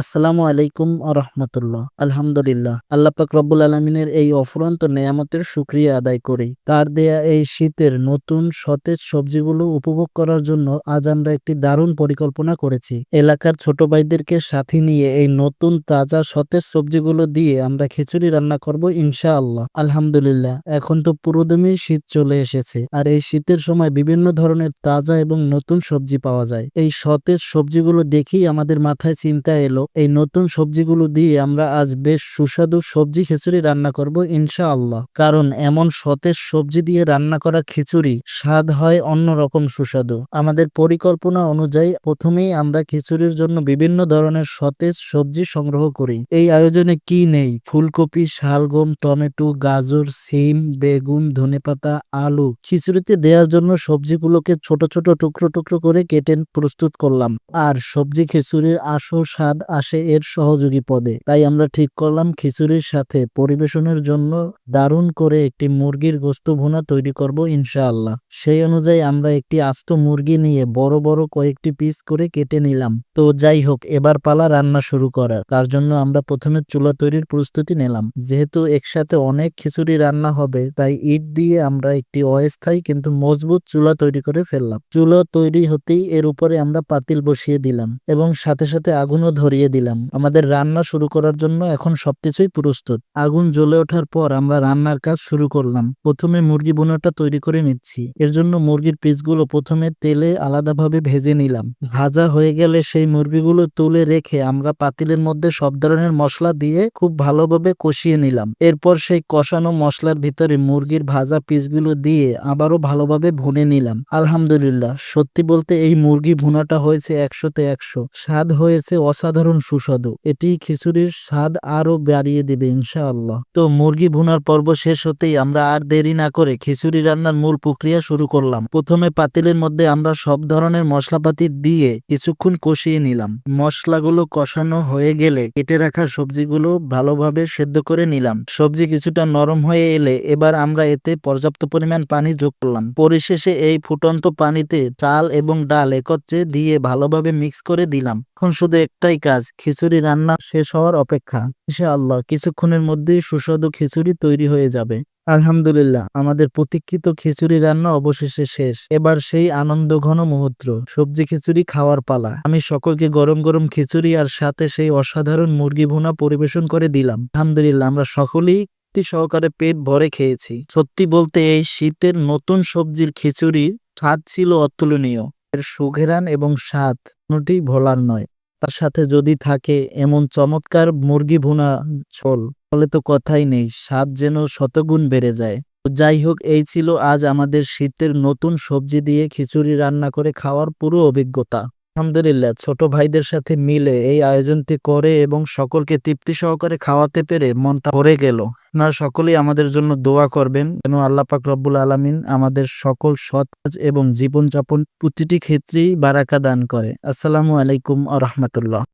আসসালামু আলাইকুম আরহামতুল্লাহ আলহামদুলিল্লাহ আল্লাপাক রব্বুল আলমিনের এই অফুরন্ত নেয়ামতের সুক্রিয়া আদায় করি। তার দেয়া এই শীতের নতুন সতেজ সবজিগুলো উপভোগ করার জন্য আজ আমরা একটি দারুণ পরিকল্পনা করেছি। এলাকার ছোট ভাইদেরকে সাথে নিয়ে এই নতুন তাজা সতেজ সবজিগুলো দিয়ে আমরা খিচুড়ি রান্না করব ইনশাআল্লাহ। আলহামদুলিল্লাহ, এখন তো পুরোদমই শীত চলে এসেছে আর এই শীতের সময় বিভিন্ন ধরনের তাজা এবং নতুন সবজি পাওয়া যায়। এই সতেজ সবজিগুলো দেখেই আমাদের মাথায় চিন্তা এলো এই নতুন সবজিগুলো দিয়ে আমরা আজ বেশ সুস্বাদু সবজি খিচুড়ি রান্না করব ইনশাআল্লাহ। কারণ এমন সতেজ সবজি দিয়ে রান্না করা খিচুড়ি স্বাদ হয় অন্যরকম সুস্বাদু। আমাদের পরিকল্পনা অনুযায়ী প্রথমেই আমরা খিচুড়ির জন্য বিভিন্ন ধরনের সতেজ সবজি সংগ্রহ করি। এই আয়োজনে কি নেই? ফুলকপি, শালগম, টমেটো, গাজর, সিম, বেগুন, ধনেপাতা, আলু খিচুড়িতে দেওয়ার জন্য সবজিগুলোকে ছোট ছোট টুকরো টুকরো করে কেটে প্রস্তুত করলাম। আর সবজি খিচুড়ির আসল স্বাদ আসে এর সহযোগী পদে। তাই আমরা ঠিক করলাম খিচুড়ির সাথে পরিবেশনের জন্য দারুণ করে একটি মুরগির গোস্ত ভুনা তৈরি করব ইনশাআল্লাহ। সেই অনুযায়ী আমরা একটি আস্ত মুরগি নিয়ে বড় বড় কয়েকটি পিস করে কেটে নিলাম। তো যাই হোক, এবার পালা রান্না শুরু করার। তার জন্য আমরা প্রথমে চুলা তৈরির প্রস্তুতি নিলাম। যেহেতু একসাথে অনেক খিচুড়ি রান্না হবে, তাই ইট দিয়ে আমরা একটি অস্থায়ী কিন্তু মজবুত চুলা তৈরি করে ফেললাম। চুলা তৈরি হতেই এর উপরে আমরা পাতিল বসিয়ে দিলাম এবং সাথে সাথে আগুনও ধরিয়ে দিলাম। আমাদের রান্না শুরু করার জন্য এখন সবকিছুই প্রস্তুত। আগুন জ্বলে ওঠার পর আমরা রান্নার কাজ শুরু করলাম। প্রথমে মুরগি বোনাটা তৈরি করে নিচ্ছি। এর জন্য মুরগির পিসগুলো প্রথমে তেলে আলাদাভাবে ভেজে নিলাম। ভাজা হয়ে গেলে সেই মুরগিগুলো তুলে রেখে আমরা পাতিলের মধ্যে সব ধরনের মশলা দিয়ে খুব ভালোভাবে কষিয়ে নিলাম। এরপর সেই কষানো মশলার ভিতরে মুরগির ভাজা পিসগুলো দিয়ে আবারও ভালোভাবে ভুনে নিলাম। আলহামদুলিল্লাহ, সত্যি বলতে এই মুরগি ভুনাটা হয়েছে একশোতে একশো। স্বাদ হয়েছে অসাধারণ। সুস্বাদু। এটি খিচুড়ির স্বাদ আরও বাড়িয়ে দেবে, ইনশাআল্লাহ। তো মুরগি ভুনার পর্ব শেষ হতেই আমরা আর দেরি না করে খিচুড়ি রান্নার মূল প্রক্রিয়া শুরু করলাম। প্রথমে পাতিলের মধ্যে আমরা সব ধরনের মশলাপাতি দিয়ে কিছুক্ষণ কষিয়ে নিলাম। মশলাগুলো কষানো হয়ে গেলে কেটে রাখা সবজিগুলো ভালোভাবে সেদ্ধ করে নিলাম। সবজি কিছুটা নরম হয়ে এলে এবার আমরা এতে পর্যাপ্ত পরিমাণ পানি যোগ করলাম। পরিশেষে এই ফুটন্ত পানিতে চাল এবং ডাল একত্রে দিয়ে ভালোভাবে মিক্স করে দিলাম। এখন শুধু একটাই কাজ খিচুড়ি রান্না শেষ হওয়ার অপেক্ষা। আল্লাহ কিছুক্ষণের মধ্যেই সুস্বাদু খিচুড়ি তৈরি হয়ে যাবে। আলহামদুলিল্লাহ, আমাদের প্রতীক্ষিত খিচুড়ি রান্না অবশেষে শেষ। এবার সেই আনন্দ ঘন মুহূর্ত, সবজি খিচুড়ি খাওয়ার পালা। আমি সকলকে গরম গরম খিচুড়ি আর সাথে সেই অসাধারণ মুরগি ভুনা পরিবেশন করে দিলাম। আলহামদুলিল্লাহ, আমরা সকলেই সহকারে পেট ভরে খেয়েছি। সত্যি বলতে, এই শীতের নতুন সবজির খিচুড়ি স্বাদ ছিল অতুলনীয়। এর সুঘেরান এবং স্বাদ কোনোটি ভোলার নয়। তার সাথে যদি থাকে এমন চমৎকার মুরগি ভুনা ছোল ফলে তো কথাই নেই, স্বাদ যেন শতগুণ বেড়ে যায়। যাই হোক, এই ছিল আজ আমাদের শীতের নতুন সবজি দিয়ে খিচুড়ি রান্না করে খাওয়ার পুরো অভিজ্ঞতা। আলহামদুলিল্লাহ, ছোট ভাইদের সাথে মিলে এই আয়োজনটি করে এবং সকলকে তৃপ্তি সহকারে খাওয়াতে পেরে মনটা ভরে গেল। আপনারা সকলেই আমাদের জন্য দোয়া করবেন যেন আল্লাহ পাক রব্বুল আলমিন আমাদের সকল সৎ কাজ এবং জীবনযাপন প্রতিটি ক্ষেত্রেই বারাকা দান করে। আসসালামু আলাইকুম আ রহমতুল্লাহ।